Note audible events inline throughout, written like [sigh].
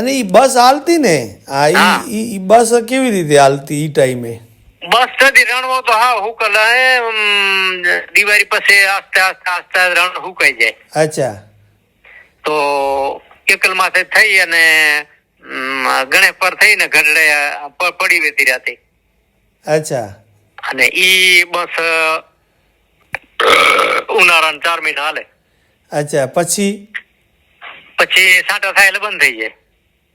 અને ઈ બસ હાલતી ને? ઈ હા. ઈ ઈ બસ કેવી રીતે હાલતી ઈ ટાઈમે? બસ થતી રણવો તો હા હુકલ હે ઉમ, દિવાળી પછી આસ્તે આસ્તે આસ્તે રણ હુકાઈ જાય. અચ્છા. તો એકલ માથે થઈ અને ગણેશ પર થઈને ઘરડે પ- પડી વેતી રાતે. અચ્છા. અને ઈ બસ ઉનાળાના ચાર મહિના હાલે. અચ્છા પછી? પછી સાંટા થાય એટલે બંધ થઈ જાય.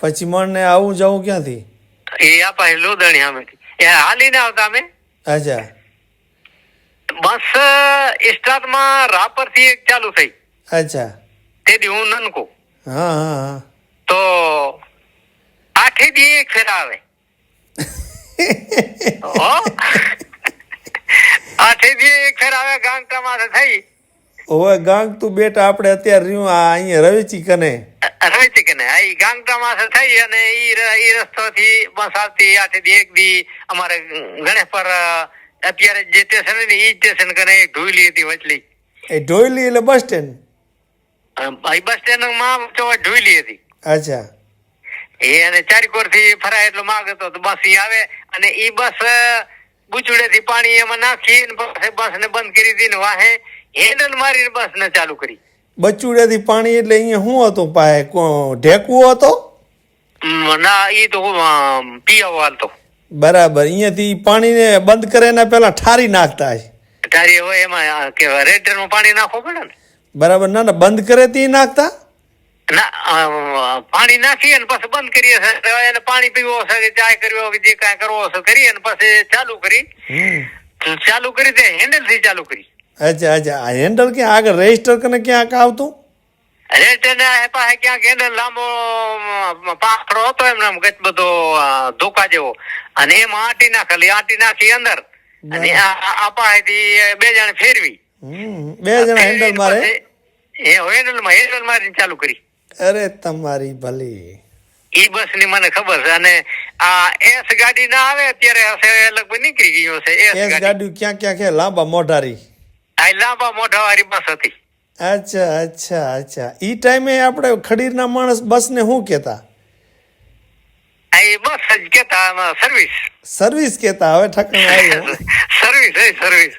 પછી મને આવું જવું ક્યાંથી? એ આપા લોદણી સામેથી એ હાલીને આવતા અમે. અચ્છા. બસ સ્ટાર્ટમાં રાપરથી એક ચાલુ થઈ. અચ્છા. તેથી હું નનકો. હા હા હા. તો આઠે દી એક ફેરા આવે? [laughs] આઠે દી એક ફેરા આવે ગાંગટા માથે થઈ. ઓવે ગાંગ તું બેટા આપણે અત્યારે રહ્યું આ અહીંયા રવેચી કને. રહીતી કે ને ઈ ગાંગટા માથે થઈ અને ઈ ર- ઈ રસ્તોથી બસ આવતી દી એક દી અમારે ગણેશ પર અત્યારે જે સ્ટેશન ને ઈ સ્ટેશન કરે એ ઢોયલી હતી વચલી. એ ઢોયલી એટલે બસ સ્ટેન્ડ બસ સ્ટેન્ડમાં તો ઢોયલી હતી. અચ્છા. એ અને ચારીકોરથી ફરાય એટલો માગ હતો તો બસ ઈ આવે અને ઈ બસ બુચડે થી પાણી એમાં નાખી બસ ને બંધ કરી દીધી ને વાહે હેન્ડલ મારીને બસ ને ચાલુ કરી. બચુડિયાથી પાણી એટલે અહીંયા શું હતું? પાય ઢેકવો હતો? ના એ તો પીવો હાલતો બરાબર. અહીંયાથી પાણીને બંધ કરે ને પહેલા ઠારી નાખતા હશે. ઠારી હોય એમાં કે રેટરનું પાણી નાખવું પડે ને? બરાબર. ના ના બંધ કરે તી નાખતા? ના પાણી નાખી અને પછી બંધ કરીએ એને પાણી પીવો છે કે ચાય કરવો કે જે કાંઈ કરવો છે કરી અને પછી ચાલુ કરી. ચાલુ કરી તે હેન્ડલથી ચાલુ કરી. અચ્છા અચ્છા હેન્ડલ ક્યાં આગળ રજિસ્ટર કને ક્યાંક આવતું? પાસે ક્યાંક હેન્ડલ લાંબો અમ, હતો એમને આમ બધો ધોકા જેવો. અને એમાં આટી નાખેલી આટી નાખી અંદર. અને આ આ- આ પાસેથી બે જણ ફેરવી. બે જણા હેન્ડલ મારે? એ હેન્ડલમાં હેન્ડલ મારીને ચાલુ કરી. અરે તમારી ભલી. ઈ બસની મને ખબર છે. અને આ એસ ગાડી ના આવે અત્યારે હશે લગભગ નીકળી ગયો છે એસ ગાડી. ગાડી ક્યાં ક્યાં? લાંબા મોઢારી. લાંબા મોઢા વાળી બસ હતી. અચ્છા અચ્છા અચ્છા. ઈ ટાઈમે આપણે ખડીરના માણસ બસને શું કહેતા? બસ જ કેતા સર્વિસ સર્વિસ કહેતા હવે ઠકણ આવ્યો. સર્વિસ એ સર્વિસ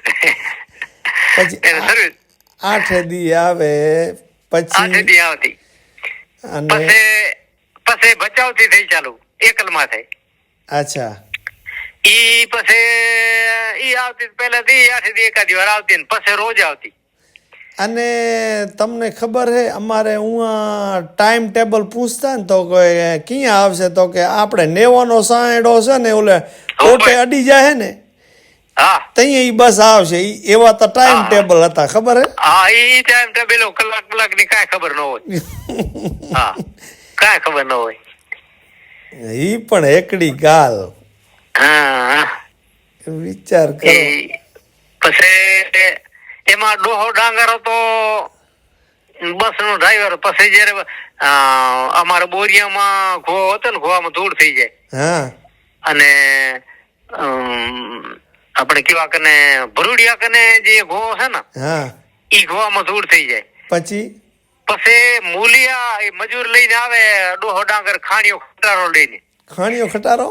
પછી સર્વિસ આઠે દી આવે આઠ પછી દી આવતી. અને પછી પછી બચાવથી થઈ ચાલુ એકલમાં થઈ. અચ્છા. ઈ પછી ઈ આવતી પેલા દી આઠ દી એકાદી વાર આવતી ને પછી રોજ આવતી. અને તમને ખબર હે અમારે હું ટાઈમ ટેબલ પૂછતા ને તો કે ક્યાં આવશે તો કે આપણે નેવાનો સાંડો છે ને ઓલે કોટે અડી જાય ને હા. ત્યાં ઈ બસ આવશે. એવા તો ટાઈમ ટેબલ હતા ખબર હે? હા ઈ ટાઈમ ટેબલ કલાક કલાકની કાંઈ ખબર ન હોય. [laughs] હા કાંઈ ખબર ન હોય. ઈ પણ એકડી ગાલ. વિચાર કરો. પછી એમાં ડોહો ડાંગર હતો બસ નો ડ્રાઈવર. પછી જયારે અમારા બોરિયામાં ઘો હતો ને ઘોવામાં ધૂળ થઈ જાય. અને આપણે કેવા કને ભરૂડિયા કને જે ઘો છે ને ઈ ઘોવામાં ધૂળ થઈ જાય. પછી? પછી મૂલિયા એ મજૂર લઈને આવે ડોહો ડાંગર ખાણીઓ ખટારો લઈને. ખાણીઓ ખટારો?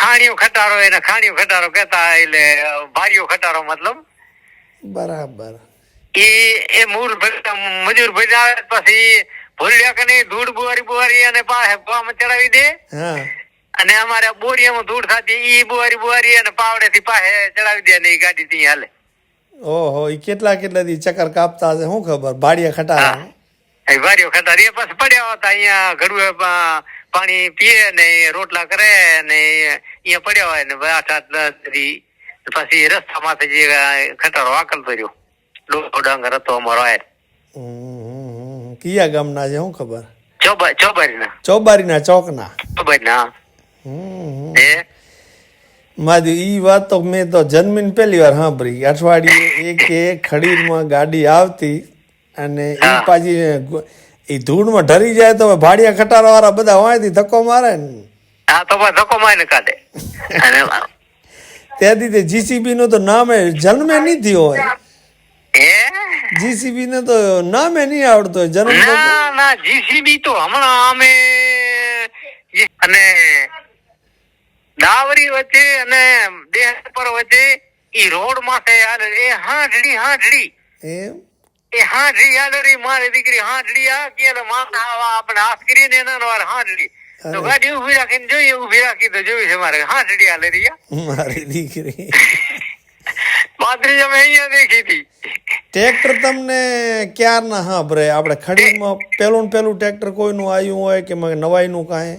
ખાણીઓ ખટારો એને ખાણીઓ ખટારો કહેતા એટલે ભારીઓ ખટારો મતલબ. બરાબર. એ એ મૂળ મજૂર આવે પછી ભૂલ્યા કે નહીં ધૂળ બુવારી બુવારી અને પાસે પામાં ચડાવી દે. અને અમારે બોરિયામાં ધૂળ થતી ઈ બુવારી બુવારી અને પાવડે થી પાસે ચડાવી દે અને એ ગાડી થી હાલે. ઓહો એ કેટલા કેટલા દી ચક્કર કાપતા હશે શું ખબર? ભાડિયા ખટારા. એ ભારીઓ ખટારી એ પછી પડ્યા હતા અહીંયા ઘડુએ પા- પાણી પીએ ને રોટલા કરે ને અહીંયા પડ્યા હોય ને આઠ આઠ દસ પછી રસ્તા માથે જે ખટારો આકલતો રહ્યો અમારો આયર. કયા ગામના છે શું ખબર? ચોબા ચોબારીના. ચોબારીના ચોકના? ચોબારીના. હે. મારી ઈ વાત તો મેં તો જન્મીને પહેલી વાર સાંભળી. અઠવાડિયે એક એક ખડીરમાં ગાડી આવતી અને એ પાછી એ ધૂળમાં ઢરી જાય તો ભાડિયા ખટારા વાળા બધા હોયથી ધક્કો મારે ને. હા તો બસ ધક્કો મારીને કાઢે. અને ત્યાંથી તે જીસીબી નું તો નામે જન્મે નહીં થયો હોય. જીસીબી ને તો નામે નહીં આવડતો હોય જન્મ ના ના જીસીબી તો હમણાં અમે અને ડાવરી વચ્ચે અને દેહ પર વચ્ચે ઈ રોડ માથે યાર એ હાંડડી હાંડડી એમ? એ હાંડડી હાલે મારી દીકરી હાંડડી આ કે માથા આવા આપણે હાથ કરીને એના વાર હાંડડી તો. ગાડી ઊભી રાખીને જોઈએ ઊભી રાખી તો જોયું છે મારે. હાંડડી હાલે રહી મારી દીકરી. પાત્રી અમે અહીંયા દેખી હતી. ટ્રેક્ટર તમને ક્યારના હા ભરે આપણે ખડીરમાં પેલું ને પેલું ટ્રેક્ટર કોઈનું આવ્યું હોય કે નવાઈનું કાંઈ?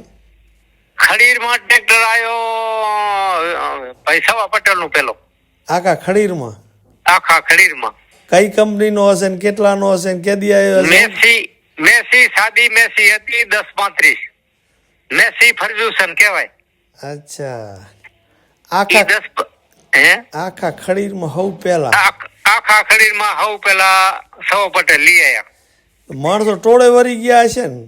ખડીરમાં ટ્રેક્ટર આવ્યો ભાઈ સવા પટેલનું પેલો. આખા ખડીરમાં? આખા ખડીરમાં. કઈ કંપનીનો હશે ને કેટલાનો હશે ને કેદી આવ્યો મેસી મેસી સાદી મેસી હતી દસ પાંત્રીસ. મેસી ફર્ગ્યુસન કહેવાય. અચ્છા. આખા હે? આખા ખડીરમાં હવ પેલા આખ- ખડીરમાં હવ પેલા સૌ પટેલ લઈ આયા. માણસો ટોળે વરી ગયા હશે ને.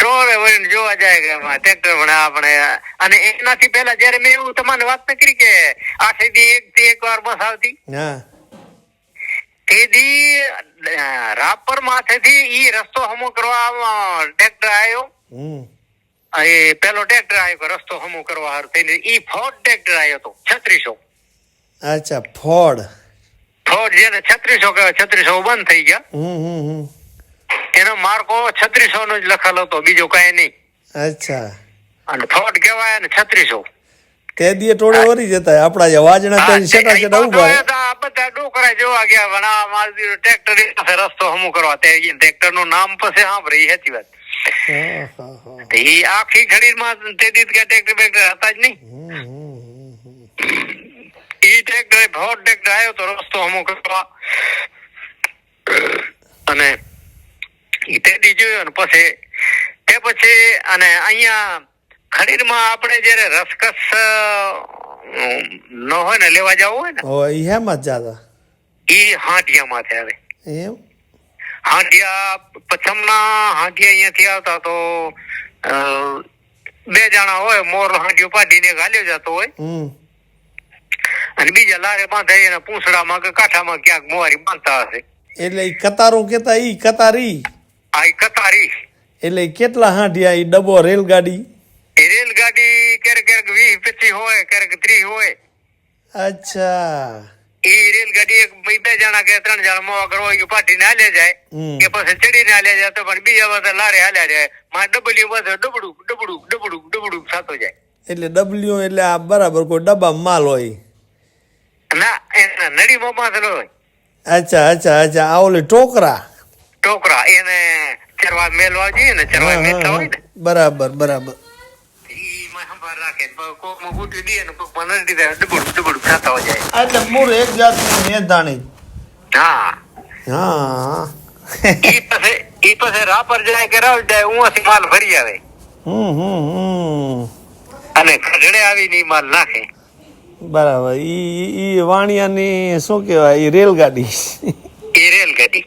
ટોળે વળીને જોવા જાય કે ટ્રેક્ટર પણ આપણે અને એનાથી પહેલા જયારે મેં એવું તમારે વાત ન કરી કે આ દી એક થી એક વાર બસ આવતી? હા. તેથી રાપર માથેથી ઈ રસ્તો હમો કરવા ટ્રેક્ટર આવ્યો હમ. એ પેલો ટ્રેક્ટર આવ્યો રસ્તો હમો કરવા હારું થઈને ઈ ફોર્ડ ટ્રેક્ટર આવ્યો તો છત્રીસો. અચ્છા ફોર્ડ ફોર્ડ જેને છત્રીસો છત્રીસો બંધ થઈ ગયા. એનો માર્કો છત્રીસો નો જ લખેલો હતો બીજો કઈ નહીં. અચ્છા. અને ફોર્ડ કહેવાય અને છત્રીસો. તે દીએ ટોળે વરી જતા આપડા જે વાજણા હા, તે છેટા તે છેટા કઈ ઊભા બધા ડોકરા જોવા ગયા પણ આ મારી ટ્રેક્ટર રસ્તો હમો કરવા તે ટ્રેક્ટરનું નામ પછી સાંભળી હેતી વાત. એ આખી ઘડીમાં તે દી કે ટ્રેક્ટર બેક્ટર હતા જ નહીં. ઈ ટ્રેક્ટર ફોર્ડ ટ્રેક્ટર આવ્યો તો રસ્તો હમો કરવા. અને તે દી જોયો ને પછી તે પછી અને અહીંયા ખડીરમાં આપણે જયારે રસકસ ન હોય ને લેવા જવું હોય ને એ હેમાં જ જાતા? હાંડિયા આવે. એમ? હાંડિયા પછમના હાંડિયા અહીંયાથી આવતા તો બે જણા હોય મોર હાંડિયો પાડીને ગાલ્યો જતો હોય. અને બીજા લારે બાંધાઈ અને પૂંછડામાં કે કાંઠામાં ક્યાંક મોવારી બાંધતા હશે. એટલે કતારું કેતા ઈ કતારી? આ ઈ કતારી. એટલે કેટલા હાંડિયા ઈ ડબો રેલગાડી? એ રેલગાડી ક્યારેક ક્યારેક વીસ પચીસ હોય ક્યારેક ત્રીસ હોય. અચ્છા. એ રેલગાડી એક બે જણા કે ત્રણ જણા મોવા કરવા જાય. કે પછી જાય તો પણ બીજા બધા લારે હાલ્યા જાય. માં ડબલ્યુ બધો ડબડું ડબડું ડબડું ડબડું થતો જાય. એટલે ડબલ્યુ એટલે આ બરાબર કોઈ ડબ્બા માલ હોય. ના એના નડી બાંધેલો હોય. અચ્છા અચ્છા અચ્છા આ ઓલી ટોકરા ટોકરા એને ચરવા મેલવા જોઈએ ને ચરવા મેલતા હોય ને. બરાબર બરાબર. ઈ માં સંભાળ રાખે કોકમાં દે ને કોકમાં નથી દે ડબડું ડબડું થતા હોય જાય. એટલે મૂળ એક જાતની મેંધાણી. હા. હા. ઈ પાસે ઈ પાસે રાપર જાય કે રાવ જાય ઉવાથી માલ ભરી આવે. હમ હમ હમ. અને ખડડે આવીને ઈ માલ નાખે. બરાબર. ઈ ઈ વાણિયાની શું કહેવાય ઈ રેલગાડી. એ રેલગાડી.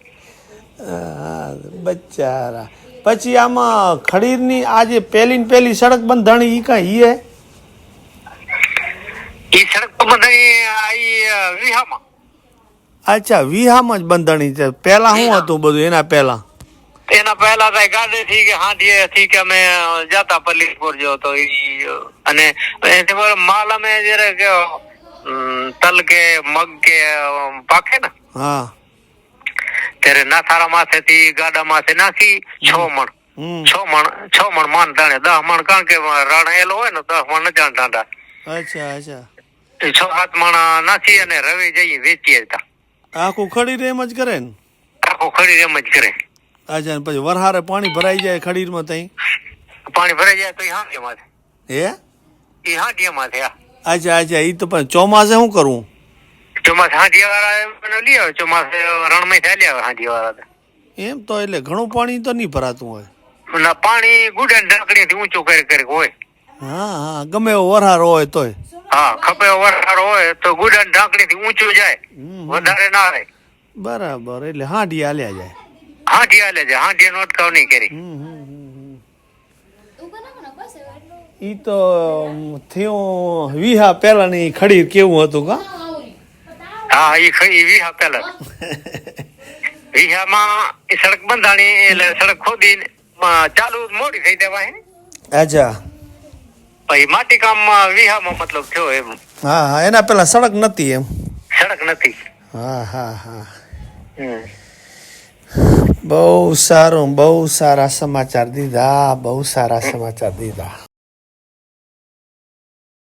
બચારા પછી આમાં ખડીરની આજે જે પહેલી ને પહેલી સડક બંધાણી ઈ કાંઈ ઈ હે? ઈ સડક તો બધાય આ વિહામાં. અચ્છા વિહામાં જ બંધાણી છે. પહેલા શું હતું બધું એના પહેલા? એના પહેલા તો ગાડી થી કે હાંડીએ થી કે અમે જતા પલ્લીપુર જો તો અને માલ અમે જયારે કે તલ કે મગ કે પાકે ને હા. ત્યારે નાથારા માથેથી ગાડા માથે નાખી છ મણ. છ મણ છ મણ માન દાણે દસ મણ કારણ કે રણ એલો હોય ને દસ મણ જાણ દાંડા અચ્છા અચ્છા. એ છ સાત માણા નાખી અને રવે જઈ વેચીએ હતા આખું ખડીર એમ જ કરે ને? આખું ખડી એમ જ કરે. અચ્છા ને પછી વરહારે પાણી ભરાઈ જાય ખડીરમાં તઈ? પાણી ભરાઈ જાય તો હા કે માથે. હે? એ હાંડિયા માથે આ અચ્છા અચ્છા ઈ તો પણ ચોમાસે શું કરવું ચોમાસે હાંડિયા વાળા લઈ આવે ચોમાસે રણમાં ચાલી આવે હાંડિયા વાળા એમ તો એટલે ઘણું પાણી તો નહીં ભરાતું હોય. ના પાણી ગુડન ઢાંકણી થી ઊંચું કરી કરી હોય. હા હા ગમે એવો વરહાર હોય તોય. હા ખપે વરહાર હોય તો ગુડન ઢાંકણી થી ઊંચું જાય. હમ. વધારે ના આવે બરાબર એટલે હાંડી હાલ્યા જાય. હાંડી લે જાય હાંડી નો અટકાવ નહીં કરી. ઈ તો થયો વિહા પહેલાની ખડી કેવું હતું કા? હા એ ખડી વિહા પેલા વિહામાં એ સડક બંધાણી એટલે સડક ખોદી ચાલુ મોડી થઈ દેવાય અચ્છા. પછી માટી કામમાં વિહામાં મતલબ થયો એમ. હા હા એના પેલા સડક નથી એમ. સડક નથી હા હા હા. બહુ સારું બહુ સારા સમાચાર દીધા બહુ સારા સમાચાર દીધા.